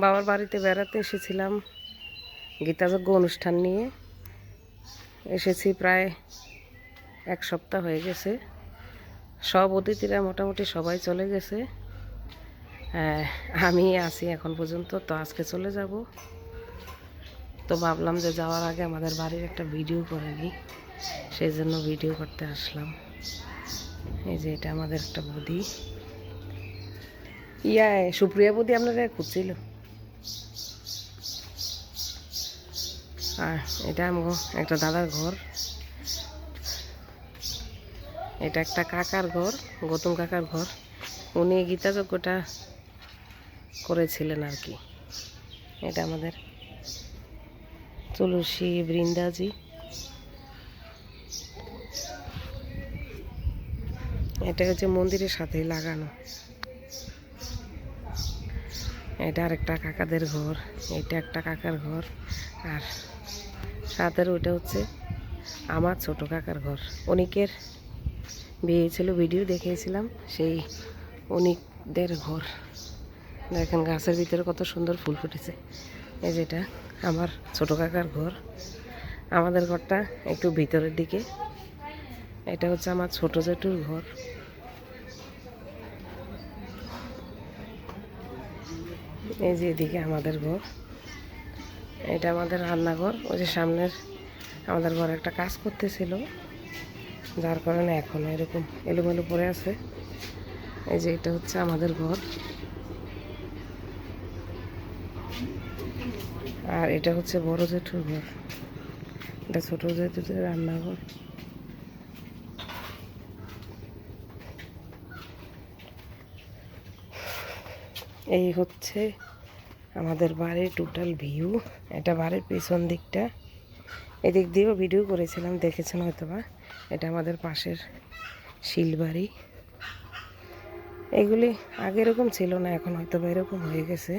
বাবার বাড়িতে বেড়াতে এসেছিলাম। গীতাযজ্ঞ অনুষ্ঠান নিয়ে। এসেছি প্রায় এক সপ্তাহ হয়ে গেছে। সব অতিথিরা মোটামুটি সবাই চলে গেছে। হ্যাঁ, আমি আছি এখন পর্যন্ত তো আজকে চলে যাব। তো ভাবলাম যে যাওয়ার আগে আমাদের বাড়ির একটা ভিডিও করে নিই। সেই জন্য ভিডিও করতে আসলাম। এই যে এটা আমাদের একটা বৌদি। ইয়া সুপ্রিয়া বৌদি আপনারা খুঁজছিল? আর এটা আমগো একটা দাদার ঘর। এটা একটা কাকার ঘর, গৌতম কাকার ঘর। উনি গীতাযজ্ঞটা করেছিলেন আর কি। এটা আমাদের তুলসী বৃন্দাজি। এটা হচ্ছে মন্দিরের সাথেই লাগানো। এটা আরেকটা কাকাদের ঘর, এটা একটা কাকার ঘর, আর সাথের ওইটা হচ্ছে আমার ছোট কাকার ঘর। অনিকের বিয়ে ছিল ভিডিও দেখিয়েছিলাম, সেই অনিকদের ঘর। দেখেন গাছের ভিতরে কত সুন্দর ফুল ফুটেছে। এই যেটা আমার ছোট কাকার ঘর। আমাদের ঘরটা একটু ভিতরের দিকে। এটা হচ্ছে আমার ছোট জেঠুর ঘর। এই যে এদিকে আমাদের ঘর। এটা আমাদের রান্নাঘর, ওই যে সামনের আমাদের ঘরে একটা কাজ করতেছিল, যার কারণে এখন এরকম এলোমেলো পড়ে আছে। এই যে এটা হচ্ছে আমাদের ঘর। আর এটা হচ্ছে বড় জেঠুর ঘর। এটা ছোট জেঠুদের রান্নাঘর। এই হচ্ছে আমাদের বাড়ির টোটাল ভিউ এটা বাড়ির পেছন দিকটা। এদিক দিয়েও ভিডিও করেছিলাম, দেখেছেন হয়তো বা এটা আমাদের পাশের শিলবাড়ি। এগুলি আগে এরকম ছিল না, এখন হয়তো বা এরকম হয়ে গেছে।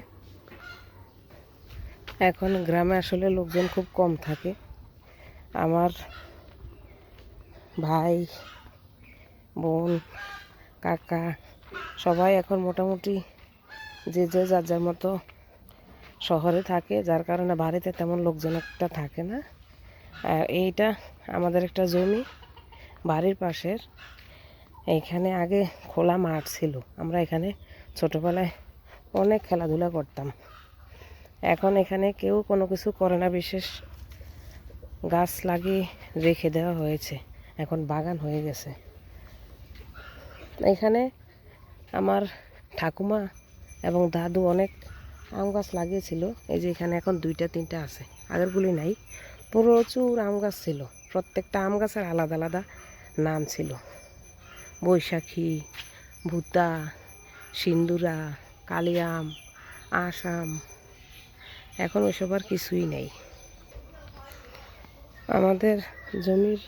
এখন গ্রামে আসলে লোকজন খুব কম থাকে। আমার ভাই, বোন, কাকা, সবাই এখন মোটামুটি যে যে যার যার মতো শহরে থাকে, যার কারণে বাড়িতে তেমন লোকজন একটা থাকে না। আর এইটা আমাদের একটা জমি, বাড়ির পাশের। এইখানে আগে খোলা মাঠ ছিল। আমরা এখানে ছোটোবেলায় অনেক খেলাধুলা করতাম। এখন এখানে কেউ কোনো কিছু করে না, বিশেষ গাছ লাগিয়ে রেখে দেওয়া হয়েছে। এখন বাগান হয়ে গেছে। এখানে আমার ঠাকুমা এবং দাদু অনেক আম গাছ লাগিয়েছিল। এই যে এখানে এখন দুইটা, তিনটা আছে। আগেরগুলি নাই। প্রচুর আম গাছ ছিল। প্রত্যেকটা আম গাছের আলাদা আলাদা নাম ছিল। বৈশাখী, ভুতা, সিন্দুরা কালিয়াম আসাম। এখন ওইসব আর কিছুই নেই। আমাদের জমির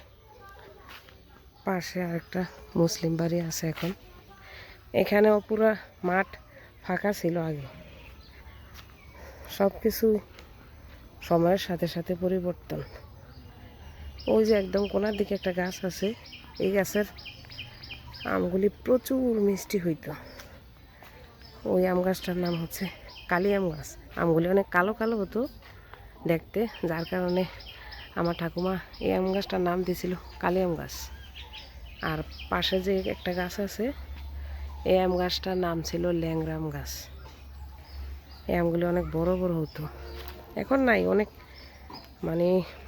পাশে আরেকটা মুসলিম বাড়ি আছে এখন। এখানেও পুরা মাঠ ফাঁকা ছিল আগে। সব কিছু সময়ের সাথে সাথে পরিবর্তন। ওই যে একদম কোনার দিকে একটা গাছ আছে, এই গাছের আমগুলি প্রচুর মিষ্টি হইতো। ওই আম গাছটার নাম হচ্ছে কালি আম গাছ। আমগুলি অনেক কালো কালো হতো দেখতে, যার কারণে আমার ঠাকুমা এই আম গাছটার নাম দিয়েছিল কালি আম গাছ। আর পাশে যে একটা গাছ আছে, এই আম গাছটার নাম ছিল ল্যাংরাম গাছ। এই আমগুলি অনেক বড় বড় হতো। এখন নাই, অনেক মানে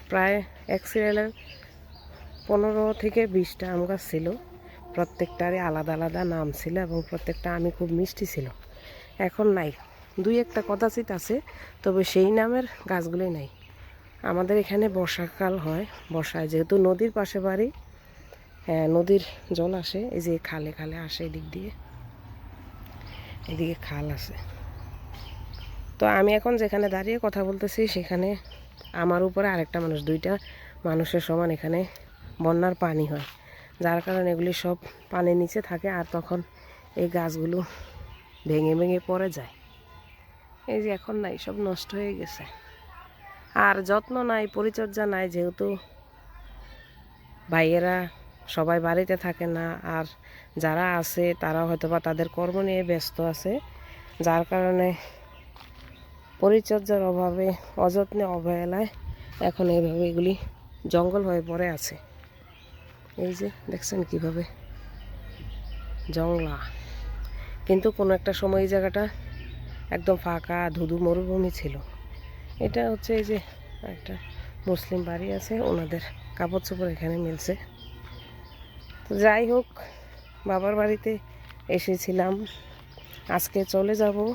প্রায় এক সিরিয়ালের পনেরো থেকে বিশটা আম গাছ ছিল। প্রত্যেকটারই আলাদা আলাদা নাম ছিল এবং প্রত্যেকটা আমি খুব মিষ্টি ছিল। এখন নাই। দুই একটা কদাচিত আছে, তবে সেই নামের গাছগুলি নাই। আমাদের এখানে বর্ষাকাল হয়, বর্ষায় যেহেতু নদীর পাশে বাড়ি হ্যাঁ নদীর জল আসে, এই যে খালে খালে আসে এদিক দিয়ে। এদিকে খাল আছে তো আমি এখন যেখানে দাঁড়িয়ে কথা বলতেছি, সেখানে আমার উপরে আরেকটা মানুষ, দুইটা মানুষের সমান এখানে বন্যার পানি হয়। যার কারণে এগুলি সব পানির নিচে থাকে আর তখন এই গাছগুলো ভেঙে ভেঙে পড়ে যায়। এই যে এখন নাই সব নষ্ট হয়ে গেছে। আর যত্ন নাই, পরিচর্যা নাই, যেহেতু ভাইয়েরা সবাই বাড়িতে থাকে না, আর যারা আছে তারা হয়তো বা তাদের কর্ম নিয়ে ব্যস্ত আছে, যার কারণে পরিচর্যার অভাবে, অযত্নে অবহেলায় এখন এইভাবে এগুলি জঙ্গল হয়ে পড়ে আছে। এই যে দেখছেন কীভাবে? জংলা। কিন্তু কোনো একটা সময় এই জায়গাটা একদম ফাঁকা, ধুধু মরুভূমি ছিল। এটা হচ্ছে এই যে একটা মুসলিম বাড়ি আছে, ওনাদের কাপড় চোপড় এখানে মিলছে। তো যাই হোক, বাবার বাড়িতে এসেছিলাম। আজকে চলে যাব।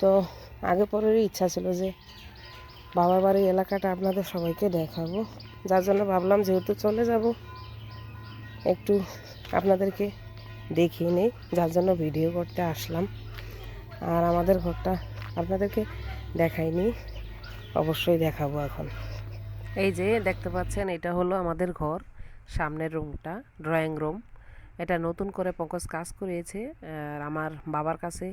তো আগে পরেরই ইচ্ছা ছিল যে বাবার বাড়ির এলাকাটা আপনাদের সবাইকে দেখাবো। যার জন্য ভাবলাম যেহেতু চলে যাব, একটু আপনাদেরকে দেখিয়ে নেই, যার জন্য ভিডিও করতে আসলাম। আর আমাদের ঘরটা আপনাদেরকে দেখাইনি, অবশ্যই দেখাবো এখন। এই যে দেখতে পাচ্ছেন, এটা হলো আমাদের ঘর, সামনের রুমটা, ড্রয়িং রুম। এটা নতুন করে পঙ্কজ কাজ করিয়েছে আর আমার বাবার কাছে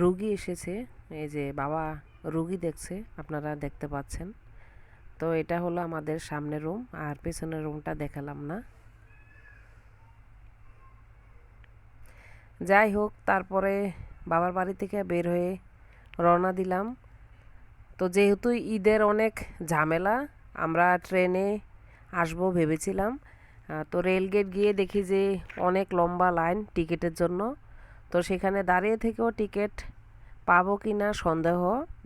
রুগী এসেছে এই যে বাবা রুগী দেখছে, আপনারা দেখতে পাচ্ছেন। তো এটা হলো আমাদের সামনের রুম, আর পেছনের রুমটা দেখালাম না। যাই হোক, তারপরে বাবার বাড়ি থেকে বের হয়ে রওনা দিলাম। তো যেহেতু ঈদের অনেক ঝামেলা, আমরা ট্রেনে আসব ভেবেছিলাম। তো রেলগেট গিয়ে দেখি যে অনেক লম্বা লাইন টিকিটের জন্য। তো সেখানে দাঁড়িয়ে থেকেও টিকিট পাবো কি না সন্দেহ।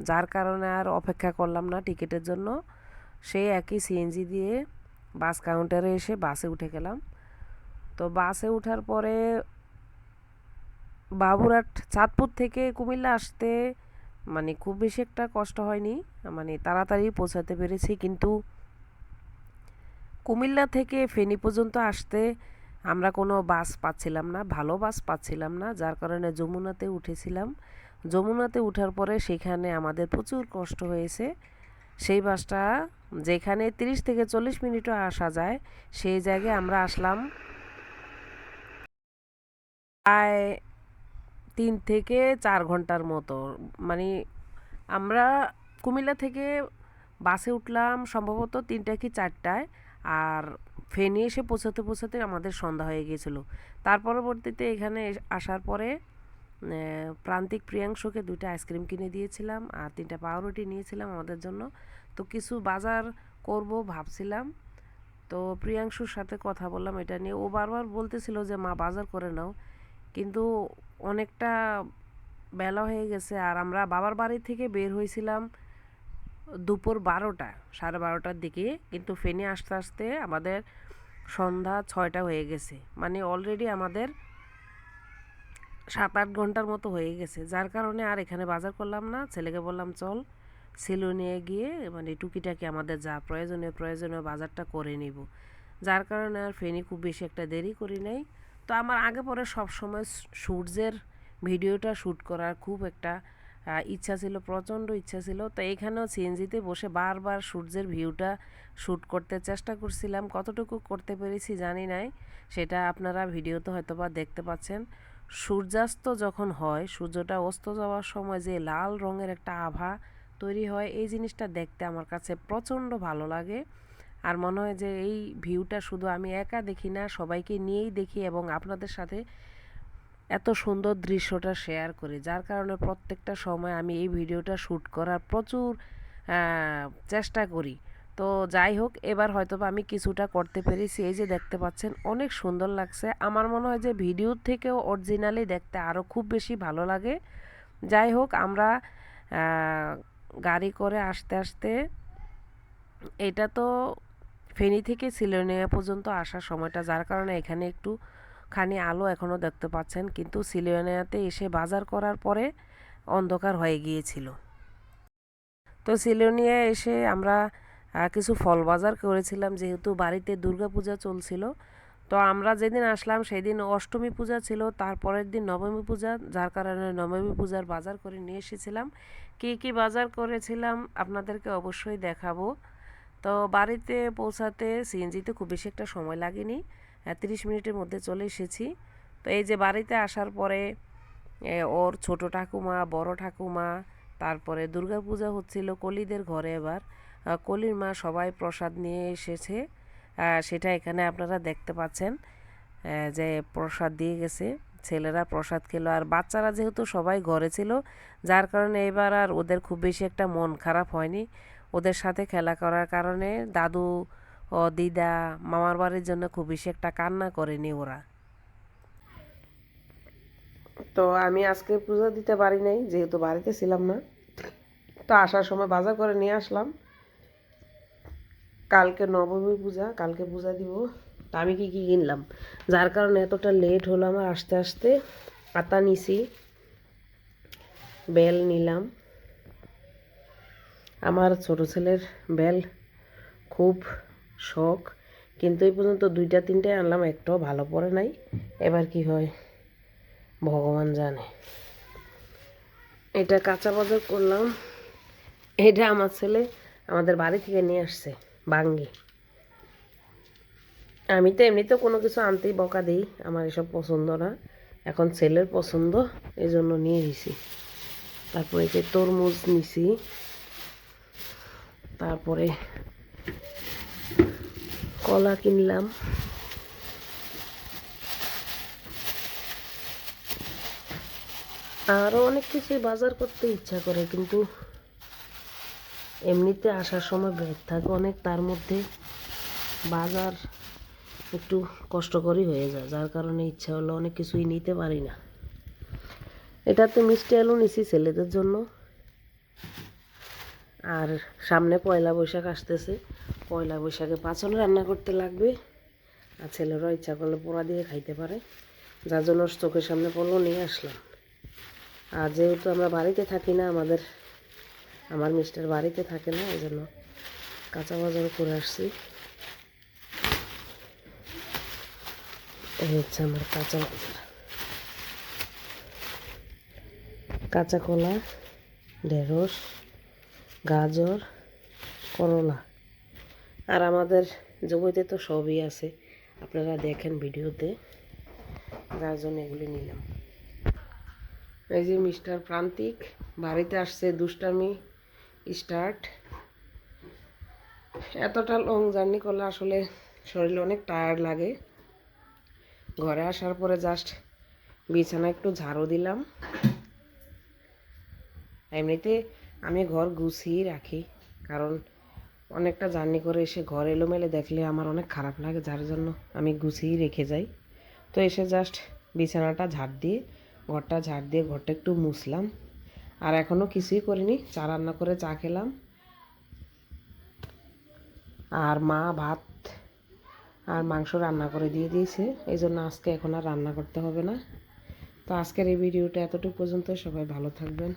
যার কারণে আর অপেক্ষা করলাম না টিকিটের জন্য। সেই একই সিএনজি দিয়ে বাস কাউন্টারে এসে বাসে উঠে গেলাম। তো বাসে ওঠার পরে বাবুরহাট, চাঁদপুর থেকে কুমিল্লা আসতে মানে খুব বেশি একটা কষ্ট হয়নি। মানে তাড়াতাড়ি পৌঁছাতে পেরেছি কিন্তু কুমিল্লা থেকে ফেনী পর্যন্ত আসতে আমরা কোনো বাস পাচ্ছিলাম না, ভালো বাস পাচ্ছিলাম না। যার কারণে যমুনাতে উঠেছিলাম। যমুনাতে ওঠার পরে সেখানে আমাদের প্রচুর কষ্ট হয়েছে। সেই বাসটা যেখানে তিরিশ থেকে চল্লিশ মিনিটও আসা যায়, সেই জায়গায় আমরা আসলাম। প্রায় তিন থেকে চার ঘণ্টার মতো। মানে আমরা কুমিল্লা থেকে বাসে উঠলাম সম্ভবত তিনটা কি চারটায়, আর ফেনী এসে পৌঁছাতে পৌঁছাতে আমাদের সন্ধ্যা হয়ে গিয়েছিল। তার পরবর্তীতে এখানে আসার পরে প্রান্তিক প্রিয়াংশকে দুইটা আইসক্রিম কিনে দিয়েছিলাম আর তিনটা পাউরুটি নিয়েছিলাম আমাদের জন্য। তো কিছু বাজার করব ভাবছিলাম। তো প্রিয়াংশুর সাথে কথা বললাম এটা নিয়ে। ও বারবার বলতেছিল যে, মা, বাজার করে নাও। কিন্তু অনেকটা বেলা হয়ে গেছে আর আমরা বাবার বাড়ি থেকে বের হয়েছিলাম দুপুর বারোটা, সাড়ে বারোটার দিকে। কিন্তু ফেনে আসতে আসতে আমাদের সন্ধ্যা ছয়টা হয়ে গেছে। মানে অলরেডি আমাদের সাত আট ঘণ্টার মতো হয়ে গেছে। যার কারণে আর এখানে বাজার করলাম না। ছেলেকে বললাম, চল সেলু নিয়ে গিয়ে মানে টুকিটাকি আমাদের যা প্রয়োজনীয় প্রয়োজনীয় বাজারটা করে নিব। যার কারণে আর ফেনি খুব বেশি একটা দেরি করি নাই। তো আমার আগে পরে সব সময় সূর্যের ভিডিওটা শ্যুট করার খুব একটা ইচ্ছা ছিল, প্রচণ্ড ইচ্ছা ছিল। তো এখানেও সিএনজিতে বসে বারবার সূর্যের ভিউটা শ্যুট করতে চেষ্টা করছিলাম। কতটুকু করতে পেরেছি জানি নাই। সেটা আপনারা ভিডিওতে হয়তো বা দেখতে পাচ্ছেন। সূর্যাস্ত যখন হয়, সূর্যটা অস্ত যাওয়ার সময় যে লাল রঙের একটা আভা তৈরি হয়, এই জিনিসটা দেখতে আমার কাছে প্রচণ্ড ভালো লাগে। আর মনে হয় যে এই ভিউটা শুধু আমি একা দেখি না, সবাইকে নিয়েই দেখি এবং আপনাদের সাথে এত সুন্দর দৃশ্যটা শেয়ার করি। যার কারণে প্রত্যেকটা সময় আমি এই ভিডিওটা শ্যুট করার প্রচুর চেষ্টা করি। তো যাই হোক, এবার হয়তো বা আমি কিছুটা করতে পেরেছি। এই যে দেখতে পাচ্ছেন, অনেক সুন্দর লাগছে। আমার মনে হয় যে ভিডিওর থেকেও অরিজিনালি দেখতে আরও খুব বেশি ভালো লাগে। যাই হোক, আমরা গাড়ি করে আসতে আসতে এটা তো ফেনী থেকে সিলোনিয়া পর্যন্ত আসার সময়টা। যার কারণে এখানে একটু খানি আলো এখনও দেখতে পাচ্ছেন, কিন্তু সিলোনিয়াতে এসে বাজার করার পরে অন্ধকার হয়ে গিয়েছিল। তো সিলোনিয়া এসে আমরা কিছু ফল বাজার করেছিলাম, যেহেতু বাড়িতে দুর্গাপূজা চলছিল। তো আমরা যেদিন আসলাম সেদিন অষ্টমী পূজা ছিল, তারপরের দিন নবমী পূজা, যার কারণে নবমী পূজার বাজার করে নিয়ে এসেছিলাম। কী কী বাজার করেছিলাম আপনাদেরকে অবশ্যই দেখাবো। তো বাড়িতে পৌঁছাতে সিএনজিতে খুব বেশি একটা সময় লাগেনি তিরিশ মিনিটের মধ্যে চলে এসেছি। তো এই যে বাড়িতে আসার পরে ওর ছোট ঠাকুমা, বড় ঠাকুমা, তারপরে দুর্গাপূজা হচ্ছিল কলিদের ঘরে এবার। কলির মা সবাই প্রসাদ নিয়ে এসেছে। সেটা এখানে আপনারা দেখতে পাচ্ছেন যে প্রসাদ দিয়ে গেছে। ছেলেরা প্রসাদ খেলো। আর বাচ্চারা যেহেতু সবাই ঘরে ছিল, যার কারণে এবার আর ওদের খুব বেশি একটা মন খারাপ হয়নি। ওদের সাথে খেলা করার কারণে দাদু ও দিদা মামার বাড়ির জন্য খুব বেশি একটা কান্না করেনি ওরা। তো আমি আজকে পুজো দিতে পারি নাই, যেহেতু বাড়িতে ছিলাম না। তো আসার সময় বাজার করে নিয়ে আসলাম। কালকে নবমী পূজা, কালকে পূজা দিব। তা আমি কি কি কিনলাম? যার কারণে এতটা লেট হলো আমার আস্তে আস্তে। আতা নিছি, বেল নিলাম। আমার ছোট ছেলের বেল খুব শখ, কিন্তু এই পর্যন্ত দুইটা তিনটে আনলাম, একটাও ভালো পড়ে নাই। এবার কি হয়? ভগবান জানে। এটা কাঁচা বাজার করলাম। এটা আমার ছেলে আমাদের বাড়ি থেকে নিয়ে আসছে। বাঙ্গি আমি তো এমনিতে কোনো কিছু আনতেই বকা দিই, আমার এসব পছন্দ না। এখন ছেলের পছন্দ এই জন্য নিয়ে নিছি। তারপরে যে তরমুজ নিছি। তারপরে কলা কিনলাম। আরও অনেক কিছুই বাজার করতে ইচ্ছা করে, কিন্তু এমনিতে আসার সময় ব্যাগ থাকে, অনেক তার মধ্যে বাজার একটু কষ্টকরই হয়ে যায়, যার কারণে ইচ্ছা হলো অনেক কিছুই নিতে পারি না। এটাতে মিষ্টি আলু নিছি ছেলেদের জন্য। আর সামনে পয়লা বৈশাখ আসতেছে, পয়লা বৈশাখে পাচন রান্না করতে লাগবে, আর ছেলেরাও ইচ্ছা করলে পোড়া দিয়ে খাইতে পারে, যার জন্য চোখের সামনে পড়ল নিয়ে আসলাম। আর যেহেতু আমরা বাড়িতে থাকি না, আমাদের আমার মিস্টার বাড়িতে থাকে না ওই জন্য কাঁচা বাজার করে আসছি। এই হচ্ছে আমার কাঁচা বাজার। কাঁচা কলা, ঢেঁড়স, গাজর, করলা। আর আমাদের জমিতে তো সবই আছে, আপনারা দেখেন ভিডিওতে, যার জন্য এগুলি নিলাম। এই যে মিস্টার প্রান্তিক, বাড়িতে আসছে দুষ্টামি স্টার্ট এতটা লং জার্নি করলে আসলে শরীরে অনেক টায়ার্ড লাগে। ঘরে আসার পরে জাস্ট বিছানা একটু ঝাড়ু দিলাম। এমনিতে আমি ঘর গুছিয়ে রাখি, কারণ অনেকটা জার্নি করে এসে ঘর এলোমেলে দেখলে আমার অনেক খারাপ লাগে, যার জন্য আমি গুছিয়ে রেখে যাই। তো এসে জাস্ট বিছানাটা ঝাড় দিয়ে, ঘরটা ঝাড় দিয়ে ঘরটা একটু মুছলাম। আর এখনও কিছুই করিনি, চা রান্না করে চা খেলাম। আর মা ভাত আর মাংস রান্না করে দিয়ে দিয়েছে, এই জন্য আজকে এখন আর রান্না করতে হবে না। তো আজকের এই ভিডিওটা এতটুকু পর্যন্ত, সবাই ভালো থাকবেন,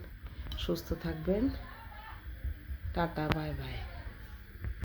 সুস্থ থাকবেন। Tata, bye bye.